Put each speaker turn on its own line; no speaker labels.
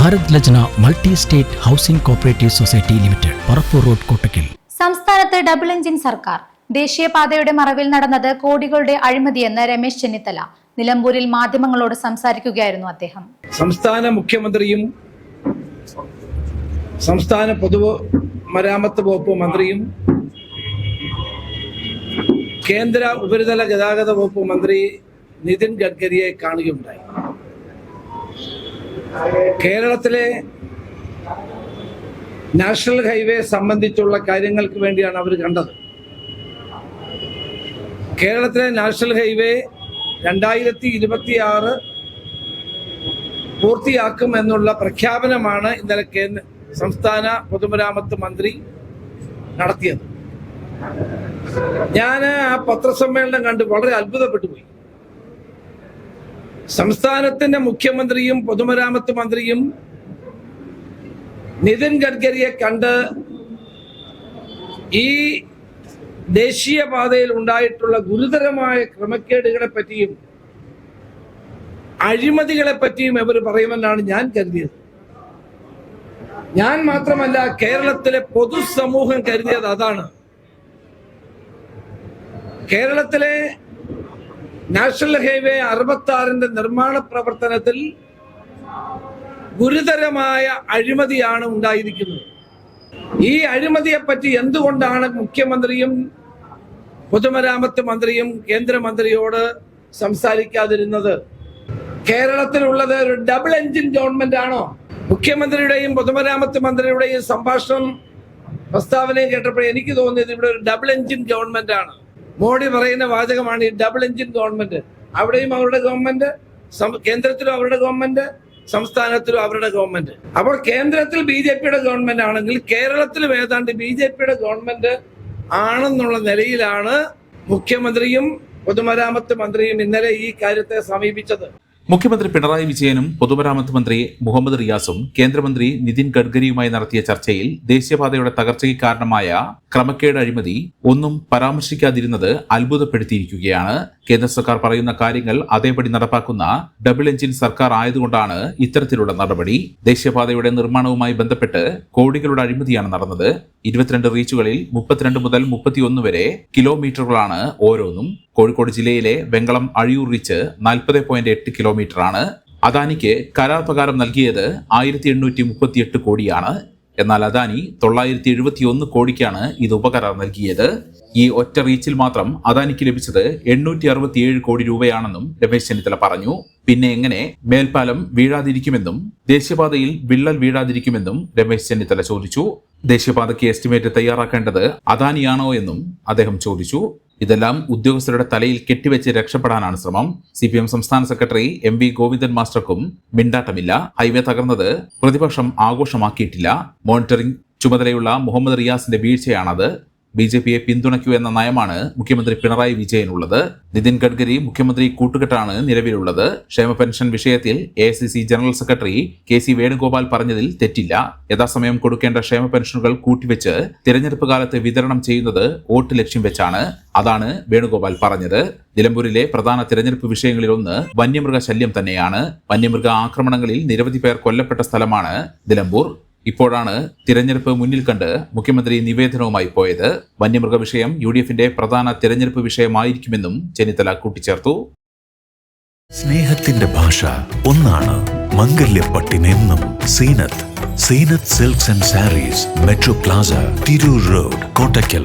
Bharat Lajna multi state housing cooperative society limited Parappur road Kottakkal
സംസ്ഥാനത്ത് double engine സർക്കാർ ദേശീയപാതയുടെ മറവിൽ നടന്നത് കോടികളുടെ അഴിമതിയെന്ന് രമേശ് ചെന്നിത്തല നിലമ്പൂരിൽ മാധ്യമങ്ങളോട് സംസാരിക്കുകയായിരുന്നു അദ്ദേഹം
സംസ്ഥാന മുഖ്യമന്ത്രിയും സംസ്ഥാന പൊതുമരാമത്ത് വകുപ്പ് മന്ത്രിയും കേന്ദ്ര ഉപരിതല ഗതാഗത വകുപ്പ് മന്ത്രി നിതിൻ ഗഡ്കരിയെ കാണുകയുണ്ടായി കേരളത്തിലെ നാഷണൽ ഹൈവേ സംബന്ധിച്ചുള്ള കാര്യങ്ങൾക്ക് വേണ്ടിയാണ് അവർ കണ്ടത് കേരളത്തിലെ നാഷണൽ ഹൈവേ രണ്ടായിരത്തി ഇരുപത്തി ആറ് പൂർത്തിയാക്കും എന്നുള്ള പ്രഖ്യാപനമാണ് ഇന്നലെ കേന്ദ്ര സംസ്ഥാന പൊതുമരാമത്ത് മന്ത്രി നടത്തിയത് ഞാൻ ആ പത്രസമ്മേളനം കണ്ട് വളരെ അത്ഭുതപ്പെട്ടു പോയി സംസ്ഥാനത്തിന്റെ മുഖ്യമന്ത്രിയും പൊതുമരാമത്ത് മന്ത്രിയും നിതിൻ ഗഡ്കരിയെ കണ്ട് ഈ ദേശീയപാതയിൽ ഉണ്ടായിട്ടുള്ള ഗുരുതരമായ ക്രമക്കേടുകളെ പറ്റിയും അഴിമതികളെ പറ്റിയും അവർ പറയുമെന്നാണ് ഞാൻ കരുതിയത് ഞാൻ മാത്രമല്ല കേരളത്തിലെ പൊതുസമൂഹം കരുതിയത് അതാണ് കേരളത്തിലെ നാഷണൽ ഹൈവേ അറുപത്തി ആറിന്റെ നിർമ്മാണ പ്രവർത്തനത്തിൽ ഗുരുതരമായ അഴിമതിയാണ് ഉണ്ടായിരിക്കുന്നത് ഈ അഴിമതിയെപ്പറ്റി എന്തുകൊണ്ടാണ് മുഖ്യമന്ത്രിയും പൊതുമരാമത്ത് മന്ത്രിയും കേന്ദ്രമന്ത്രിയോട് സംസാരിക്കാതിരുന്നത് കേരളത്തിലുള്ളത് ഒരു ഡബിൾ എഞ്ചിൻ ഗവൺമെന്റ് ആണോ മുഖ്യമന്ത്രിയുടെയും പൊതുമരാമത്ത് മന്ത്രിയുടെയും സംഭാഷണം പ്രസ്താവനയും കേട്ടപ്പോൾ എനിക്ക് തോന്നിയത് ഇവിടെ ഒരു ഡബിൾ എഞ്ചിൻ ഗവൺമെന്റ് ആണ് മോഡി പറയുന്ന വാചകമാണ് ഈ ഡബിൾ എഞ്ചിൻ ഗവൺമെന്റ് അവിടെയും അവരുടെ ഗവൺമെന്റ് കേന്ദ്രത്തിലും അവരുടെ ഗവൺമെന്റ് സംസ്ഥാനത്തിലും അവരുടെ ഗവൺമെന്റ് അപ്പോൾ കേന്ദ്രത്തിൽ ബി ജെ പിയുടെ ഗവൺമെന്റ് ആണെങ്കിൽ കേരളത്തിലും ഏതാണ്ട് ബി ജെ പിയുടെ ഗവൺമെന്റ് ആണെന്നുള്ള നിലയിലാണ് മുഖ്യമന്ത്രിയും പൊതുമരാമത്ത് മന്ത്രിയും ഇന്നലെ ഈ കാര്യത്തെ സമീപിച്ചത്
മുഖ്യമന്ത്രി പിണറായി വിജയനും പൊതുമരാമത്ത് മന്ത്രി മുഹമ്മദ് റിയാസും കേന്ദ്രമന്ത്രി നിതിൻ ഗഡ്കരിയുമായി നടത്തിയ ചർച്ചയിൽ ദേശീയപാതയുടെ തകർച്ചയ്ക്ക് കാരണമായ ക്രമക്കേട് അഴിമതി ഒന്നും പരാമർശിക്കാതിരുന്നത് അത്ഭുതപ്പെടുത്തിയിരിക്കുകയാണ് കേന്ദ്ര സർക്കാർ പറയുന്ന കാര്യങ്ങൾ അതേപടി നടപ്പാക്കുന്ന ഡബിൾ എഞ്ചിൻ സർക്കാർ ആയതുകൊണ്ടാണ് ഇത്തരത്തിലുള്ള നടപടി ദേശീയപാതയുടെ നിർമ്മാണവുമായി ബന്ധപ്പെട്ട് കോടികളുടെ അഴിമതിയാണ് നടന്നത് ഇരുപത്തിരണ്ട് റീച്ചുകളിൽ മുപ്പത്തിരണ്ട് മുതൽ മുപ്പത്തിയൊന്ന് വരെ കിലോമീറ്ററുകളാണ് ഓരോന്നും കോഴിക്കോട് ജില്ലയിലെ വെങ്കളം അഴിയൂർ റീച്ച് നാൽപ്പത് പോയിന്റ് എട്ട് കിലോമീറ്ററാണ് അദാനിക്ക് കരാർ പ്രകാരം നൽകിയത് ആയിരത്തി എണ്ണൂറ്റി മുപ്പത്തിയെട്ട് കോടിയാണ് എന്നാൽ അദാനി തൊള്ളായിരത്തി എഴുപത്തി ഒന്ന് കോടിക്കാണ് ഇത് ഉപകരാർ നൽകിയത് ഈ ഒറ്റ റീച്ചിൽ മാത്രം അദാനിക്ക് ലഭിച്ചത് എണ്ണൂറ്റി അറുപത്തിയേഴ് കോടി രൂപയാണെന്നും രമേശ് ചെന്നിത്തല പറഞ്ഞു പിന്നെ എങ്ങനെ മേൽപ്പാലം വീഴാതിരിക്കുമെന്നും ദേശീയപാതയിൽ വിള്ളൽ വീഴാതിരിക്കുമെന്നും രമേശ് ചെന്നിത്തല ചോദിച്ചു ദേശീയപാതയ്ക്ക് എസ്റ്റിമേറ്റ് തയ്യാറാക്കേണ്ടത് അദാനിയാണോ എന്നും അദ്ദേഹം ചോദിച്ചു ഇതെല്ലാം ഉദ്യോഗസ്ഥരുടെ തലയിൽ കെട്ടിവെച്ച് രക്ഷപ്പെടാനാണ് ശ്രമം സി പി എം സംസ്ഥാന സെക്രട്ടറി എം വി ഗോവിന്ദൻ മാസ്റ്റർക്കും മിണ്ടാട്ടമില്ല ഹൈവേ തകർന്നത് പ്രതിപക്ഷം ആഘോഷമാക്കിയിട്ടില്ല മോണിറ്ററിംഗ് ചുമതലയുള്ള മുഹമ്മദ് റിയാസിന്റെ വീഴ്ചയാണത് ബി ജെ പിയെ പിന്തുണയ്ക്കൂ എന്ന നയമാണ് മുഖ്യമന്ത്രി പിണറായി വിജയനുള്ളത് നിതിൻ ഗഡ്കരി മുഖ്യമന്ത്രി കൂട്ടുകെട്ടാണ് നിലവിലുള്ളത് ക്ഷേമ പെൻഷൻ വിഷയത്തിൽ A general secretary K C Venugopal പറഞ്ഞതിൽ തെറ്റില്ല യഥാസമയം കൊടുക്കേണ്ട ക്ഷേമ പെൻഷനുകൾ കൂട്ടിവെച്ച് തിരഞ്ഞെടുപ്പ് കാലത്ത് വിതരണം ചെയ്യുന്നത് വോട്ട് ലക്ഷ്യം വെച്ചാണ് അതാണ് വേണുഗോപാൽ പറഞ്ഞത് നിലമ്പൂരിലെ പ്രധാന തിരഞ്ഞെടുപ്പ് വിഷയങ്ങളിലൊന്ന് വന്യമൃഗ ശല്യം തന്നെയാണ് വന്യമൃഗ ആക്രമണങ്ങളിൽ നിരവധി പേർ കൊല്ലപ്പെട്ട സ്ഥലമാണ് നിലമ്പൂർ ഇപ്പോഴാണ് തിരഞ്ഞെടുപ്പ് മുന്നിൽ കണ്ട് മുഖ്യമന്ത്രി നിവേദനവുമായി പോയത് വന്യമൃഗ വിഷയം യു ഡി എഫിന്റെ പ്രധാന തിരഞ്ഞെടുപ്പ് വിഷയമായിരിക്കുമെന്നും ചെന്നിത്തല കൂട്ടിച്ചേർത്തു സ്നേഹത്തിന്റെ ഭാഷ ഒന്നാണ് മംഗല്യപ്പട്ടിനെന്നും Zeenath Zeenath silks and sarees metro plaza Tirur road Kottakkal